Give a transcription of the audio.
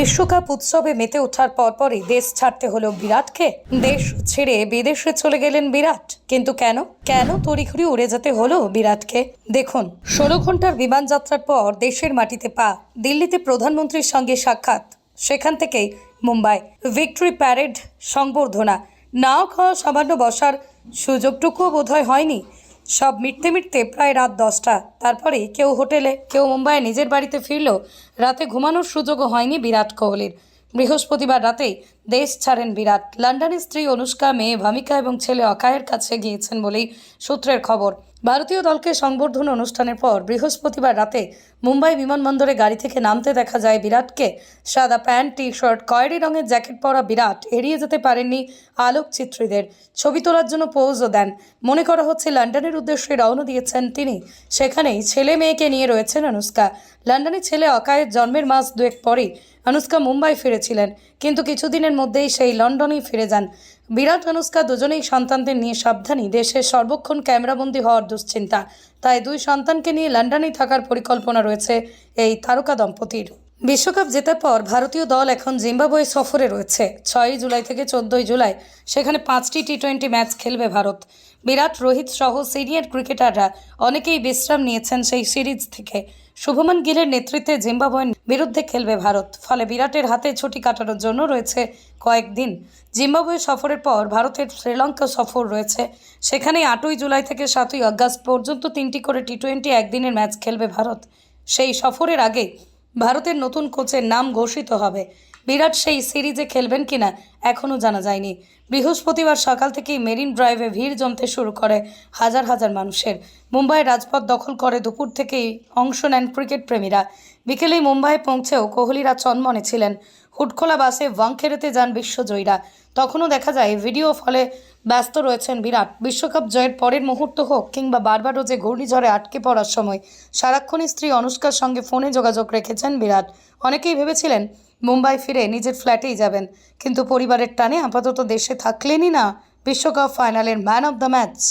বিশ্বকাপ উৎসবে মেতে ওঠার পরপরই দেশ ছাড়তে হলো বিরাটকে। দেশ ছেড়ে বিদেশে চলে গেলেন বিরাট। কিন্তু কেন? কেন তড়িঘড়ি উড়ে যেতে হলো বিরাটকে? দেখুন, ষোলো ঘণ্টার বিমান যাত্রার পর দেশের মাটিতে পা। দিল্লিতে প্রধানমন্ত্রীর সঙ্গে সাক্ষাৎ। সেখান থেকেই মুম্বাই। ভিক্টরি প্যারেড সংবর্ধনা। নাও খাওয়া সামান্য বসার সুযোগটুকুও বোধহয় হয়নি। সব মিটতে মিটতে প্রায় রাত দশটা। তারপরে কেউ হোটেলে, কেউ মুম্বাইয়ে নিজের বাড়িতে ফিরল রাতে ঘুমানোর সুযোগও হয়নি বিরাট কোহলির। বৃহস্পতিবার রাতেই দেশ ছাড়েন বিরাট। লন্ডনের স্ত্রী অনুষ্কা মেয়ে ভামিকা এবং ছেলে অকায়ের কাছে গিয়েছেন বলেই সূত্রের খবর। ভারতীয় দলকে সংবর্ধনা অনুষ্ঠানের পর বৃহস্পতিবার রাতে মুম্বাই বিমানবন্দরে গাড়ি থেকে নামতে দেখা যায় বিরাটকে। সাদা প্যান্ট টি শার্ট খয়েরি রঙের জ্যাকেট পরা বিরাট এড়িয়ে যেতে পারেননি আলোকচিত্রীদের। ছবি তোলার জন্য পোজও দেন। মনে করা হচ্ছে লন্ডনের উদ্দেশ্যে রওনা দিয়েছেন তিনি। সেখানেই ছেলে মেয়েকে নিয়ে রয়েছেন অনুষ্কা। লন্ডনে ছেলে অকায়ের জন্মের মাস দুয়েক পরেই অনুষ্কা মুম্বাই ফিরেছিলেন। কিন্তু কিছুদিনের মধ্যেই সেই লন্ডনেই ফিরে যান। বিরাট, অনুষ্কা দুজনেই সন্তানদের নিয়ে সাবধানী। দেশের সর্বক্ষণ ক্যামেরাবন্দি হওয়ার দুশ্চিন্তা। তাই দুই সন্তানকে নিয়ে লন্ডনেই থাকার পরিকল্পনা রয়েছে এই তারকা দম্পতির। বিশ্বকাপ জেতার পর ভারতীয় দল এখন জিম্বাবুয়ে সফরে রয়েছে। ছয়ই জুলাই থেকে চোদ্দই জুলাই সেখানে পাঁচটি টি টোয়েন্টি ম্যাচ খেলবে ভারত। বিরাট, রোহিত সহ সিনিয়র ক্রিকেটাররা অনেকেই বিশ্রাম নিয়েছেন সেই সিরিজ থেকে। শুভমান গিলের নেতৃত্বে জিম্বাবুয়ের বিরুদ্ধে খেলবে ভারত। ফলে বিরাটের হাতে ছুটি কাটানোর জন্য রয়েছে কয়েকদিন। জিম্বাবুয়ে সফরের পর ভারতের শ্রীলঙ্কা সফর রয়েছে। সেখানে আটই জুলাই থেকে সাতই আগস্ট পর্যন্ত তিনটি করে টি টোয়েন্টি একদিনের ম্যাচ খেলবে ভারত। সেই সফরের আগে ভারতের নতুন কোচের নাম ঘোষিত হবে। বিরাট সেই সিরিজে খেলবেন কিনা এখনও জানা যায়নি। বৃহস্পতিবার সকাল থেকেই মেরিন ড্রাইভে ভিড় জমতে শুরু করে হাজার হাজার মানুষের। মুম্বাই রাজপথ দখল করে দুপুর থেকেই অংশ নেন ক্রিকেট প্রেমীরা। বিকেলেই মুম্বাইয়ে পৌঁছেও কোহলিরা চনমনে ছিলেন। হুটখোলা বাসে ওয়াংখেড়েতে যান বিশ্বজয়ীরা। তখনও দেখা যায়, ভিডিও ফলে ব্যস্ত রয়েছেন বিরাট। বিশ্বকাপ জয়ের পরের মুহূর্ত হোক কিংবা বারবারোজে ঘূর্ণিঝড়ে আটকে পড়ার সময়, সারাক্ষণই স্ত্রী অনুষ্কার সঙ্গে ফোনে যোগাযোগ রেখেছেন বিরাট। অনেকেই ভেবেছিলেন, মুম্বাই ফিরে নিজের ফ্ল্যাটেই যাবেন, কিন্তু পরিবারের টানে আপাতত দেশে থাকলেনই না বিশ্বকাপ ফাইনালের ম্যান অব দ্য ম্যাচ।